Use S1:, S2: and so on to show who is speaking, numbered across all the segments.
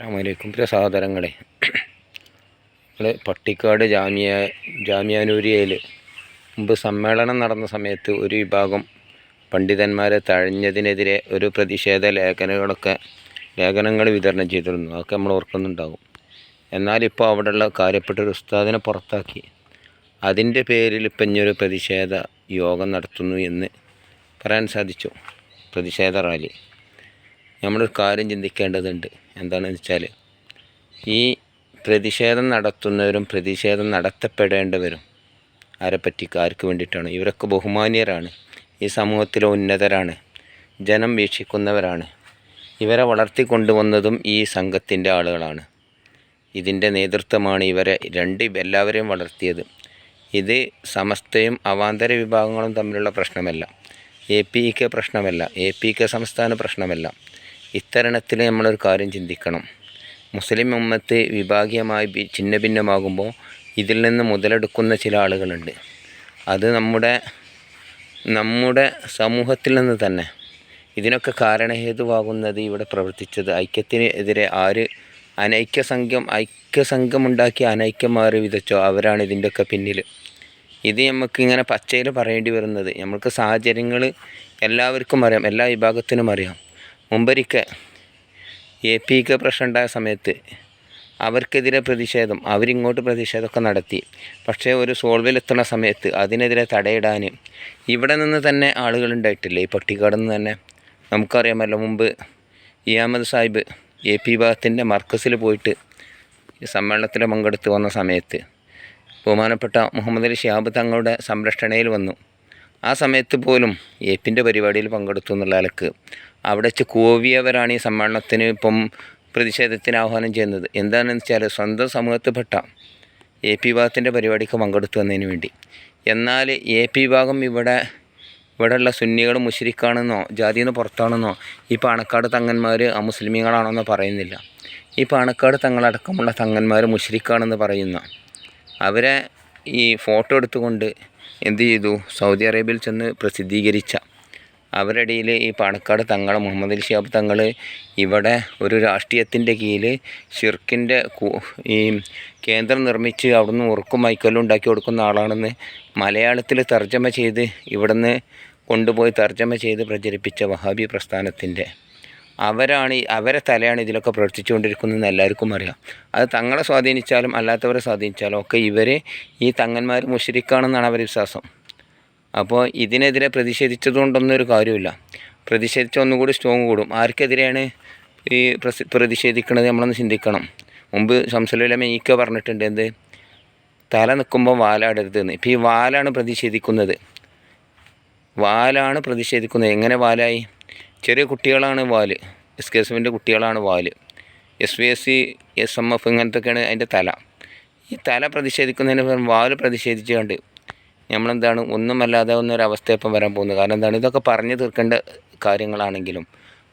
S1: അസ്സാമലൈക്കും പ്രിയ സഹോദരങ്ങളെ നമ്മൾ പട്ടിക്കാട് ജാമ്യ ജാമ്യാനൂരിയയിൽ മുമ്പ് സമ്മേളനം നടന്ന സമയത്ത് ഒരു വിഭാഗം പണ്ഡിതന്മാരെ തഴഞ്ഞതിനെതിരെ ഒരു പ്രതിഷേധ ലേഖനങ്ങളൊക്കെ ലേഖനങ്ങൾ വിതരണം ചെയ്തിരുന്നു. അതൊക്കെ നമ്മൾ ഓർക്കുന്നുണ്ടാകും എന്നാലിപ്പോൾ അവിടെയുള്ള കാര്യപ്പെട്ട ഒരു ഉസ്താദിനെ പുറത്താക്കി. അതിന്റെ പേരിൽ ഇപ്പം ഇനിയൊരു പ്രതിഷേധ യോഗം നടത്തുന്നു എന്ന് പറയാൻ സാധിച്ചു. പ്രതിഷേധ റാലി. നമ്മളൊരു കാര്യം ചിന്തിക്കേണ്ടതുണ്ട്. എന്താണെന്ന് വെച്ചാൽ ഈ പ്രതിഷേധം നടത്തുന്നവരും പ്രതിഷേധം നടത്തപ്പെടേണ്ടവരും ആരെപ്പറ്റി ആർക്ക് വേണ്ടിയിട്ടാണ്? ഇവരൊക്കെ ബഹുമാന്യരാണ്. ഈ സമൂഹത്തിലെ ഉന്നതരാണ്. ജനം വീക്ഷിക്കുന്നവരാണ്. ഇവരെ വളർത്തിക്കൊണ്ടുവന്നതും ഈ സംഘത്തിന്റെ ആളുകളാണ്. ഇതിന്റെ നേതൃത്വമാണ് ഇവരെ രണ്ട് എല്ലാവരെയും വളർത്തിയത്. ഇത് സമസ്തയും അവാന്തര വിഭാഗങ്ങളും തമ്മിലുള്ള പ്രശ്നമല്ല. എ പി കെ പ്രശ്നമല്ല. എ പി കെ സംസ്ഥാന പ്രശ്നമല്ല. ഇത്തരണത്തിൽ നമ്മളൊരു കാര്യം ചിന്തിക്കണം. മുസ്ലിം ഉമ്മത്ത് വിഭാഗീയമായി ഛിന്ന ഭിന്നമാകുമ്പോൾ ഇതിൽ നിന്ന് മുതലെടുക്കുന്ന ചില ആളുകളുണ്ട്. അത് നമ്മുടെ നമ്മുടെ സമൂഹത്തിൽ നിന്ന് തന്നെ ഇതിനൊക്കെ കാരണഹേതുവാകുന്നത് ഇവിടെ പ്രവർത്തിച്ചത്. ഐക്യത്തിന് എതിരെ ആര് അനൈക്യ സംഘം ഐക്യ സംഘം ഉണ്ടാക്കി അനൈക്യം മാറി വിതച്ചോ അവരാണ് ഇതിന്റെയൊക്കെ പിന്നിൽ ഇത് നമുക്ക് ഇങ്ങനെ പച്ചയിൽ പറയേണ്ടി വരുന്നത്. നമുക്ക് സാഹചര്യങ്ങൾ എല്ലാവർക്കും അറിയാം എല്ലാ വിഭാഗത്തിനും അറിയാം. മുമ്പൊരിക്കൽ എ പി കെ പ്രശ്നം ഉണ്ടായ സമയത്ത് അവർക്കെതിരെ പ്രതിഷേധം അവരിങ്ങോട്ട് പ്രതിഷേധമൊക്കെ നടത്തി. പക്ഷേ ഒരു സോൾവിലെത്തുന്ന സമയത്ത് അതിനെതിരെ തടയിടാൻ ഇവിടെ നിന്ന് തന്നെ ആളുകളുണ്ടായിട്ടില്ലേ ഈ പട്ടിക്കാട് നിന്ന് തന്നെ. നമുക്കറിയാമല്ലോ മുമ്പ് E Ahammed Sahib A P വിഭാഗത്തിന്റെ മർക്കസിൽ പോയിട്ട് സമ്മേളനത്തിൽ പങ്കെടുത്ത് വന്ന സമയത്ത് ബഹുമാനപ്പെട്ട മുഹമ്മദ് അലി ഷിഹാബ് തങ്ങളുടെ സംരക്ഷണയിൽ വന്നു. ആ സമയത്ത് പോലും ഏപ്പിന്റെ പരിപാടിയിൽ പങ്കെടുത്തു എന്നുള്ള നിലയ്ക്ക് അവിടെ വെച്ച് കോവിയവരാണ് ഈ സമ്മേളനത്തിന് ഇപ്പം പ്രതിഷേധത്തിന് ആഹ്വാനം ചെയ്യുന്നത്. എന്താണെന്ന് വെച്ചാൽ സ്വന്തം സമൂഹത്തിൽപ്പെട്ട എ പി വിഭാഗത്തിന്റെ പരിപാടിക്ക് പങ്കെടുത്തു വന്നതിന് വേണ്ടി. എന്നാൽ എ പി വിഭാഗം ഇവിടെ ഇവിടെയുള്ള സുന്നികൾ മുഷരിക്കാണെന്നോ ജാതിയിൽ നിന്ന് പുറത്താണെന്നോ ഈ പാണക്കാട് തങ്ങന്മാർ അമുസ്ലിമീങ്ങളാണെന്നോ പറയുന്നില്ല. ഈ പാണക്കാട് തങ്ങളടക്കമുള്ള തങ്ങന്മാർ മുഷരിക്കാണെന്ന് പറയുന്ന അവരെ ഈ ഫോട്ടോ എടുത്തുകൊണ്ട് എന്ത് ചെയ്തു സൗദി അറേബ്യയിൽ ചെന്ന് പ്രസിദ്ധീകരിച്ച അവരുടെ ഇടയിൽ ഈ പാണക്കാട് തങ്ങൾ മുഹമ്മദ് അലി ഷിഹാബ് തങ്ങൾ ഇവിടെ ഒരു രാഷ്ട്രീയത്തിന്റെ കീഴിൽ ഷിർക്കിന്റെ ഈ കേന്ദ്രം നിർമ്മിച്ച് അവിടുന്ന് ഉറുക്കും മൈക്കലും ഉണ്ടാക്കി കൊടുക്കുന്ന ആളാണെന്ന് മലയാളത്തിൽ തർജമ ചെയ്ത് ഇവിടുന്ന് കൊണ്ടുപോയി തർജമ ചെയ്ത് പ്രചരിപ്പിച്ച വഹാബി പ്രസ്ഥാനത്തിന്റെ അവരാണ് അവരെ തലയാണ് ഇതിലൊക്കെ പ്രവർത്തിച്ചുകൊണ്ടിരിക്കുന്നതെന്ന് എല്ലാവർക്കും അറിയാം. അത് തങ്ങളെ സ്വാധീനിച്ചാലും അല്ലാത്തവരെ സ്വാധീനിച്ചാലും ഒക്കെ ഇവർ ഈ തങ്ങന്മാർ മുഷരിക്കാണെന്നാണ് അവരുടെ വിശ്വാസം. അപ്പോൾ ഇതിനെതിരെ പ്രതിഷേധിച്ചതുകൊണ്ടൊന്നും ഒരു കാര്യമില്ല പ്രതിഷേധിച്ച ഒന്നുകൂടി സ്ട്രോങ് കൂടും. ആർക്കെതിരെയാണ് ഈ പ്രതിഷേധിക്കുന്നത് നമ്മളൊന്ന് ചിന്തിക്കണം. മുമ്പ് ശംസുലമ ഈക്ക പറഞ്ഞിട്ടുണ്ട് എന്ത്? തല നിൽക്കുമ്പോൾ വാലാടരുതെന്ന്. ഇപ്പോൾ ഈ വാലാണ് പ്രതിഷേധിക്കുന്നത്. വാലാണ് പ്രതിഷേധിക്കുന്നത്. എങ്ങനെ വാലായി? ചെറിയ കുട്ടികളാണ് വാൽ. എസ് കെ എസ് എഫിന്റെ കുട്ടികളാണ് വാൽ. S V S C S M F ഇങ്ങനത്തൊക്കെയാണ് അതിന്റെ തല. ഈ തല പ്രതിഷേധിക്കുന്നതിന് പകരം വാൽ പ്രതിഷേധിച്ച് കണ്ട് നമ്മളെന്താണ് ഒന്നുമല്ലാതെ ഒന്നൊരവസ്ഥ ഇപ്പം വരാൻ പോകുന്നത്. കാരണം എന്താണ്? ഇതൊക്കെ പറഞ്ഞു തീർക്കേണ്ട കാര്യങ്ങളാണെങ്കിലും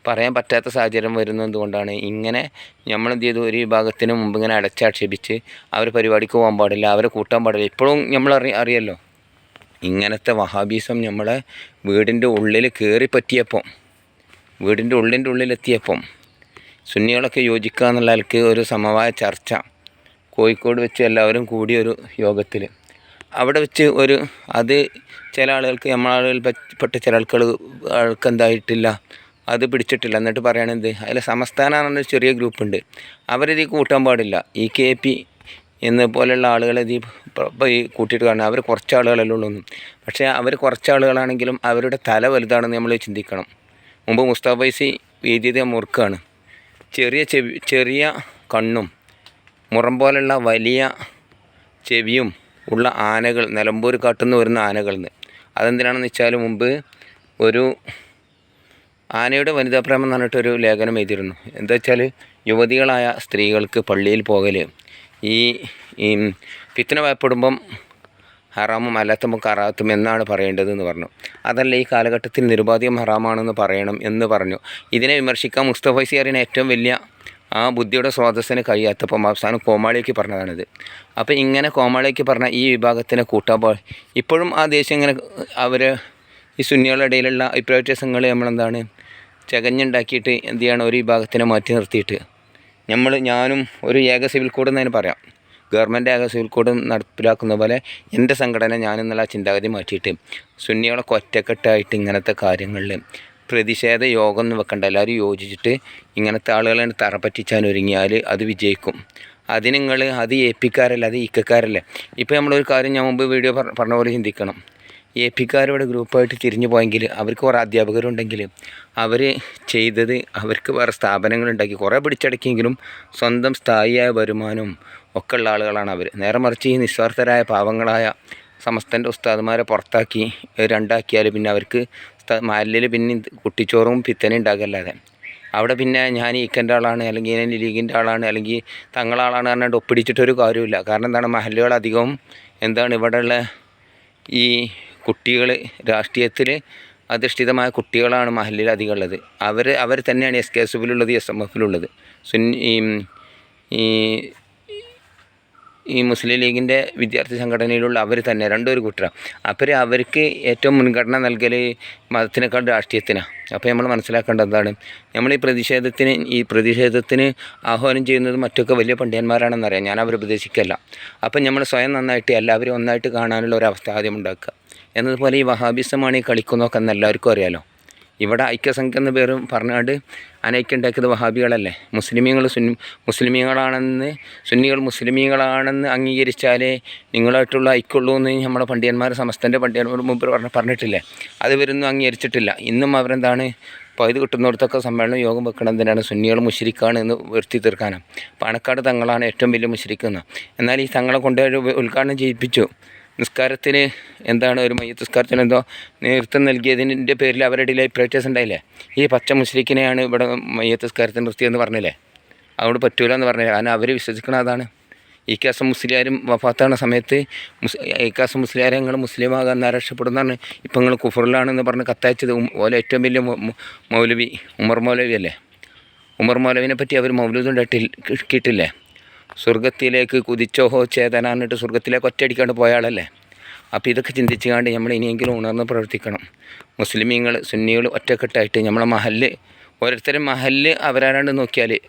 S1: പറയാൻ പറ്റാത്ത സാഹചര്യം വരുന്നത് കൊണ്ടാണ് ഇങ്ങനെ നമ്മളെന്ത് ചെയ്തു? ഒരു വിഭാഗത്തിന് മുമ്പ് ഇങ്ങനെ അടച്ചാക്ഷേപിച്ച് അവർ പരിപാടിക്ക് പോകാൻ പാടില്ല അവരെ കൂട്ടാൻ പാടില്ല. ഇപ്പോഴും നമ്മൾ അറി അറിയല്ലോ? ഇങ്ങനത്തെ വഹാബീസം നമ്മളെ വീടിന്റെ ഉള്ളിൽ കയറി പറ്റിയപ്പം വീടിന്റെ ഉള്ളിന്റെ ഉള്ളിലെത്തിയപ്പം സുന്നികളൊക്കെ യോജിക്കുക എന്നുള്ള ഒരു സമവായ ചർച്ച കോഴിക്കോട് വെച്ച് എല്ലാവരും കൂടിയൊരു യോഗത്തിൽ. അവിടെ വെച്ച് ഒരു അത് ചില ആളുകൾക്ക് നമ്മളെ ആളുകളിൽ പെട്ട ചില ആൾക്കാർ ആൾക്ക് എന്തായിട്ടില്ല അത് പിടിച്ചിട്ടില്ല എന്നിട്ട് പറയുകയാണെന്ത് അതിൽ സംസ്ഥാന എന്ന് ചെറിയ ഗ്രൂപ്പുണ്ട്. അവരിത് കൂട്ടാൻ പാടില്ല. ഈ കെ പി എന്ന പോലെയുള്ള ആളുകളെ ഈ കൂട്ടിയിട്ട് കാണുക അവർ കുറച്ച് ആളുകളല്ലേ ഉള്ളൂ പക്ഷേ അവർ കുറച്ച് ആളുകളാണെങ്കിലും അവരുടെ തല വലുതാണെന്ന് നമ്മൾ ചിന്തിക്കണം. മുമ്പ് മുസ്താഫൈസി എഴുതിയത് മുറുക്കാണ്. ചെറിയ ചെവി ചെറിയ കണ്ണും മുറം പോലുള്ള വലിയ ചെവിയും ഉള്ള ആനകൾ നിലമ്പൂർ കാട്ടുനിന്ന് വരുന്ന ആനകളെന്ന് അതെന്തിനാണെന്ന് വെച്ചാൽ മുമ്പ് ഒരു ആനയുടെ വനിതാ പ്രേമം എന്ന് പറഞ്ഞിട്ടൊരു ലേഖനം എഴുതിയിരുന്നു. എന്താ വെച്ചാൽ യുവതികളായ സ്ത്രീകൾക്ക് പള്ളിയിൽ പോകൽ ഈ ഈ ഫിത്തന ഭയപ്പെടുമ്പം ഹറാമും അല്ലാത്തപ്പോൾ കറാത്തും എന്നാണ് പറയേണ്ടത് എന്ന് പറഞ്ഞു. അതല്ല ഈ കാലഘട്ടത്തിൽ നിരുപാധികം ഹറാമാണെന്ന് പറയണം എന്ന് പറഞ്ഞു. ഇതിനെ വിമർശിക്കാൻ മുസ്തഫ സിയാറിന് ഏറ്റവും വലിയ ആ ബുദ്ധിയുടെ സ്രോതസ്സിന് കഴിയാത്തപ്പം അവസാനം കോമാളിക്ക് പറഞ്ഞതാണിത്. അപ്പോൾ ഇങ്ങനെ കോമാളിക്ക് പറഞ്ഞ ഈ വിഭാഗത്തിനെ കൂട്ടാൻ ഇപ്പോഴും ആ ദേശം ഇങ്ങനെ അവർ ഈ സുന്നികളുടെ ഇടയിലുള്ള അഭിപ്രായ വ്യത്യാസങ്ങൾ നമ്മളെന്താണ് ചകഞ്ഞുണ്ടാക്കിയിട്ട് എന്ത് ചെയ്യണം ഒരു വിഭാഗത്തിനെ മാറ്റി നിർത്തിയിട്ട്? നമ്മൾ ഞാനും ഒരു ഏക സിവിൽ കോഡ് തന്നെ പറയാം. ഗവൺമെന്റ് ആകെ സിവിൽ കോഡ് നടപ്പിലാക്കുന്ന പോലെ എന്റെ സംഘടന ഞാനെന്നുള്ള ചിന്താഗതി മാറ്റിയിട്ട് സുന്നികളൊക്കെ ഒറ്റക്കെട്ടായിട്ട് ഇങ്ങനത്തെ കാര്യങ്ങളിൽ പ്രതിഷേധ യോഗം എന്ന് വെക്കണ്ട. എല്ലാവരും യോജിച്ചിട്ട് ഇങ്ങനത്തെ ആളുകളെ തറ പറ്റിച്ചാൻ ഒരുങ്ങിയാൽ അത് വിജയിക്കും. അതിന് നിങ്ങൾ അത് ഏപ്പിക്കാരല്ല അത് ഈക്കക്കാരല്ല ഇപ്പോൾ നമ്മളൊരു കാര്യം ഞാൻ മുമ്പ് വീഡിയോ പറ- പറഞ്ഞ പോലെ ചിന്തിക്കണം. എ പിക്കാരിവിടെ ഗ്രൂപ്പായിട്ട് തിരിഞ്ഞു പോയെങ്കിൽ അവർക്ക് കുറേ അധ്യാപകരുണ്ടെങ്കിൽ അവർ ചെയ്തത് അവർക്ക് വേറെ സ്ഥാപനങ്ങളുണ്ടാക്കി കുറേ പിടിച്ചടക്കിയെങ്കിലും സ്വന്തം സ്ഥായിയായ വരുമാനവും ഒക്കെ ഉള്ള ആളുകളാണ് അവർ നേരെ മറിച്ച് ഈ നിസ്വാർത്ഥരായ പാവങ്ങളായ സമസ്തന്റെ ഉസ്താദുമാരെ പുറത്താക്കി രണ്ടാക്കിയാൽ പിന്നെ അവർക്ക് മാലിൽ പിന്നെ കുട്ടിച്ചോറും പിത്തനും ഉണ്ടാകല്ലാതെ അവിടെ പിന്നെ ഞാൻ ഈക്കന്റെ ആളാണ് അല്ലെങ്കിൽ ഞാൻ ലീഗിന്റെ ആളാണ് അല്ലെങ്കിൽ തങ്ങളാളാണ് പറഞ്ഞിട്ട് ഒപ്പിടിച്ചിട്ടൊരു കാര്യമില്ല കാരണം എന്താണ്? മഹല്ലുകൾ അധികവും എന്താണ് ഇവിടെയുള്ള ഈ കുട്ടികൾ രാഷ്ട്രീയത്തിൽ അധിഷ്ഠിതമായ കുട്ടികളാണ് മഹല്ലിൽ അധികം ഉള്ളത് അവർ അവർ തന്നെയാണ് എസ് കെ എസ് എഫിലുള്ളത് എസ് എം എഫിലുള്ളത്. സുന്നി ഈ ഈ മുസ്ലിം ലീഗിന്റെ വിദ്യാർത്ഥി സംഘടനയിലുള്ള അവർ തന്നെ രണ്ടൊരു കൂട്ടരാണ് അപ്പോൾ അവർക്ക് ഏറ്റവും മുൻഗണന നൽകൽ മതത്തിനേക്കാൾ രാഷ്ട്രീയത്തിനാണ് അപ്പോൾ നമ്മൾ മനസ്സിലാക്കേണ്ടത് എന്താണ്? നമ്മൾ ഈ പ്രതിഷേധത്തിന് ഈ പ്രതിഷേധത്തിന് ആഹ്വാനം ചെയ്യുന്നത് മറ്റൊക്കെ വലിയ പണ്ഡിതന്മാരാണെന്നറിയാം. ഞാൻ അവരെ ഉപദേശിക്കല്ല അപ്പം നമ്മൾ സ്വയം നന്നായിട്ട് എല്ലാവരും ഒന്നായിട്ട് കാണാനുള്ള ഒരു അവസ്ഥ ആദ്യം ഉണ്ടാക്കുക. എന്നതുപോലെ ഈ വഹാബിസമാണ് ഈ കളിക്കുന്നതൊക്കെ എന്ന് എല്ലാവർക്കും അറിയാലോ. ഇവിടെ ഐക്യസംഘം എന്ന പേരും പറഞ്ഞുകൊണ്ട് അനൈക്യം ഉണ്ടാക്കിയത് വഹാബികളല്ലേ? മുസ്ലിമീങ്ങൾ സുന്നി മുസ്ലിമീങ്ങളാണെന്ന് സുന്നികൾ മുസ്ലിമീങ്ങളാണെന്ന് അംഗീകരിച്ചാലേ നിങ്ങളായിട്ടുള്ള ഐക്യമുള്ളൂ എന്ന് നമ്മുടെ പണ്ഡിതന്മാർ സമസ്തന്റെ പണ്ഡിതന്മാർ മുമ്പ് പറഞ്ഞ പറഞ്ഞിട്ടില്ലേ? അത് ഇവരൊന്നും അംഗീകരിച്ചിട്ടില്ല. ഇന്നും അവരെന്താണ്? പകുതി കിട്ടുന്നിടത്തൊക്കെ സമ്മേളനം യോഗം വെക്കണം എന്തിനാണ് സുന്നികൾ മുഷരിക്കാണ് എന്ന് വരുത്തി തീർക്കാനാണ്. പാണക്കാട് തങ്ങളാണ് ഏറ്റവും വലിയ മുഷരിക്കുന്നത് എന്നാൽ ഈ തങ്ങളെ കൊണ്ട് ഉദ്ഘാടനം ചെയ്യിപ്പിച്ചു. നിസ്കാരത്തിന് എന്താണ് ഒരു മയ്യത്ത് നിസ്കാരത്തിന് എന്തോ നേതൃത്വം നൽകിയതിന്റെ പേരിൽ അവരുടെ ഇടയിൽ പ്രേറ്റേഴ്സ് ഉണ്ടായില്ലേ? ഈ പച്ച മുസ്ലിക്കിനെയാണ് ഇവിടെ മയ്യത്ത് നിസ്കാരത്തിന് നിർത്തിയെന്ന് പറഞ്ഞില്ലേ? അതുകൊണ്ട് പറ്റൂല എന്ന് പറഞ്ഞില്ല? കാരണം അവർ വിശ്വസിക്കണ അതാണ്. ഈ കാസം മുസ്ലിയാരും വഫാത്താണ സമയത്ത് മുസ് ഈ കാസം മുസ്ലിയാരെ ഞങ്ങൾ മുസ്ലിമാകാൻ രക്ഷപ്പെടുന്നതാണ് ഇപ്പം നിങ്ങൾ കുഫറിലാണെന്ന് പറഞ്ഞ് കത്തയച്ചത് ഓല ഏറ്റവും വലിയ മൗലവി ഉമർ മൗലവി അല്ലേ? ഉമർ മൗലവിനെ പറ്റി അവർ മൗലൂദ് ഉണ്ടായിട്ട് സ്വർഗത്തിലേക്ക് കുതിച്ചോഹോ ചേതന എന്നിട്ട് സ്വർഗത്തിലേക്ക് ഒറ്റയടിക്കാണ്ട് പോയ ആളല്ലേ അപ്പോൾ ഇതൊക്കെ ചിന്തിച്ചുകൊണ്ട് നമ്മൾ ഇനിയെങ്കിലും ഉണർന്ന് പ്രവർത്തിക്കണം. മുസ്ലിമീങ്ങൾ സുന്നികൾ ഒറ്റക്കെട്ടായിട്ട് നമ്മളെ മഹല്ല് ഓരോരുത്തരും മഹല്ല് അവരാരാണ്ട് നോക്കിയാൽ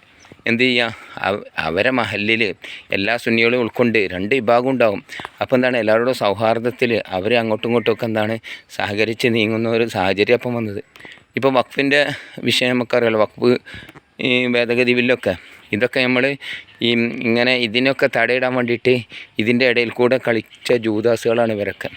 S1: എന്ത് ചെയ്യുക അവരെ മഹല്ലിൽ എല്ലാ സുന്നികളും ഉൾക്കൊണ്ട് രണ്ട് വിഭാഗം ഉണ്ടാകും അപ്പോൾ എന്താണ്? എല്ലാവരോടും സൗഹാർദ്ദത്തിൽ അവർ അങ്ങോട്ടും ഇങ്ങോട്ടും ഒക്കെ എന്താണ്? സഹകരിച്ച് നീങ്ങുന്ന ഒരു സാഹചര്യം അപ്പം വന്നത്. ഇപ്പോൾ വഖഫിന്റെ വിഷയം നമുക്കറിയാലോ. വഖഫ് ഈ ഭേദഗതി ബില്ലൊക്കെ ഇതൊക്കെ നമ്മൾ ഈ ഇങ്ങനെ ഇതിനൊക്കെ തടയിടാൻ വേണ്ടിയിട്ട് ഇതിന്റെ ഇടയിൽ കൂടെ കളിച്ച ജൂതാസുകളാണ് ഇവരൊക്കെ.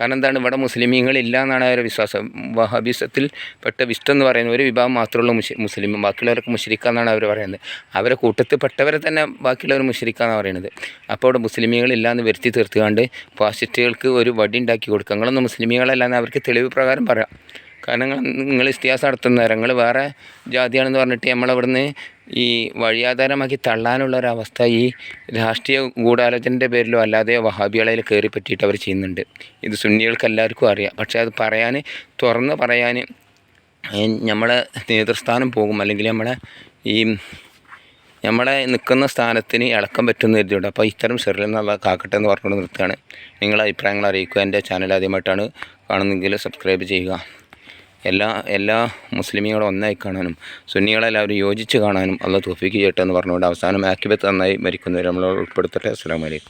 S1: കാരണം എന്താണ്? ഇവിടെ മുസ്ലിമീങ്ങൾ ഇല്ല എന്നാണ് അവരുടെ വിശ്വാസം. വഹാബിസത്തിൽ പെട്ട വിസ്റ്റ് എന്ന് പറയുന്ന ഒരു വിഭാഗം മാത്രമുള്ള മുഷി മുസ്ലിം ബാക്കിയുള്ളവർക്ക് മുഷരിക്കാന്നാണ് അവർ പറയുന്നത്. അവരെ കൂട്ടത്തിൽ പെട്ടവരെ തന്നെ ബാക്കിയുള്ളവർ മുഷരിക്കാന്നാണ് പറയുന്നത്. അപ്പോൾ ഇവിടെ മുസ്ലിമീങ്ങളില്ല എന്ന് വരുത്തി തീർത്തുകൊണ്ട് ഫാസിസ്റ്റുകൾക്ക് ഒരു വടി ഉണ്ടാക്കി കൊടുക്കുക. നിങ്ങളൊന്നും മുസ്ലിമീങ്ങളല്ല എന്ന് അവർക്ക് തെളിവ് പ്രകാരം പറയാം. കാരണം നിങ്ങൾ ഇസ്തിഹാസം നടത്തുന്നവർ നിങ്ങൾ വേറെ ജാതിയാണെന്ന് പറഞ്ഞിട്ട് നമ്മളവിടുന്ന് ഈ വഴിയാധാരമാക്കി തള്ളാനുള്ള ഒരവസ്ഥ ഈ രാഷ്ട്രീയ ഗൂഢാലോചനന്റെ പേരിലോ അല്ലാതെ വഹാബികളയിൽ കയറി പറ്റിയിട്ട് അവർ ചെയ്യുന്നുണ്ട്. ഇത് സുന്നികൾക്ക് എല്ലാവർക്കും അറിയാം. പക്ഷേ അത് പറയാൻ തുറന്ന് പറയാൻ നമ്മളെ നേതൃസ്ഥാനം പോകും. അല്ലെങ്കിൽ നമ്മളെ ഈ നമ്മളെ നിൽക്കുന്ന സ്ഥാനത്തിന് ഇളക്കം പറ്റുന്ന കരുതിയുണ്ട് അപ്പോൾ ഇത്തരം ഷെറിൽ നല്ല കാക്കട്ടെ എന്ന് പറഞ്ഞുകൊണ്ട് നിർത്തുകയാണ്. നിങ്ങളെ അഭിപ്രായങ്ങൾ അറിയിക്കുക. എന്റെ ചാനൽ ആദ്യമായിട്ടാണ് കാണുന്നതെങ്കിൽ സബ്സ്ക്രൈബ് ചെയ്യുക. എല്ലാ എല്ലാ മുസ്ലിമീങ്ങളും ഒന്നായി കാണാനും സുന്നികളെല്ലാവരും യോജിച്ച് കാണാനും അള്ള തോഫിക്ക് ചെയ്യട്ടെ എന്ന് പറഞ്ഞുകൊണ്ട് അവസാനം ആക്കിബത്ത് നന്നായി മരിക്കുന്നവർ നമ്മൾ ഉൾപ്പെടുത്തട്ടെ. അസ്സാം വലൈക്കും